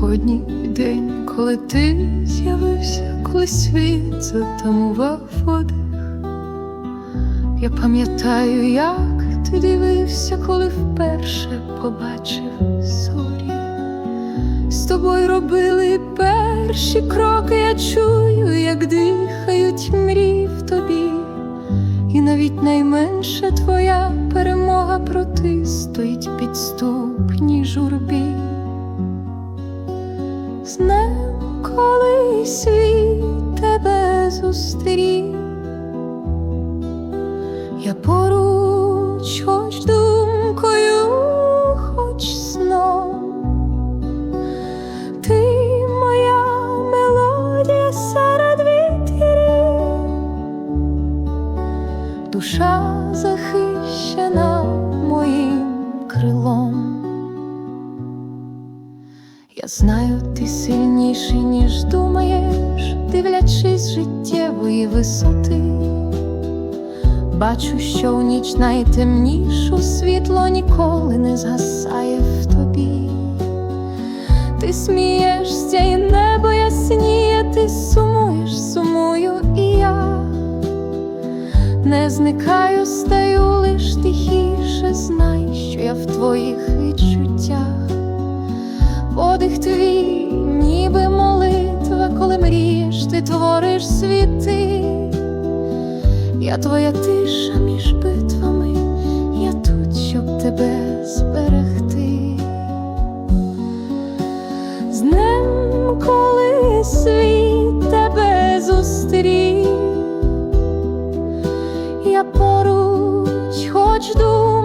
сьогодні день, коли ти з'явився, коли світ затамував води. Я пам'ятаю, як ти дивився, коли вперше побачив зорі. З тобою робили перші кроки, я чую, як дихають мрії в тобі, і навіть найменша твоя перемога протистоїть підступній журбі. З днем, коли світ тебе зустрів, я поруч, хоч думкою, хоч сном. Ти моя мелодія серед вітрів, душа захищена моїм крилом. Знаю, ти сильніший, ніж думаєш, дивлячись життєвої висоти. Бачу, що в ніч найтемнішу світло ніколи не згасає в тобі. Ти смієшся, і небо ясніє, ти сумуєш, сумую і я. Не зникаю, стаю лиш тихіше, знай, що я в твоїх відчуттях подих твій, ніби молитва, коли мрієш, ти твориш світи, я твоя тиша між битвами, я тут, щоб тебе зберегти. З днем, коли світ тебе зустрів, я поруч хоч дух.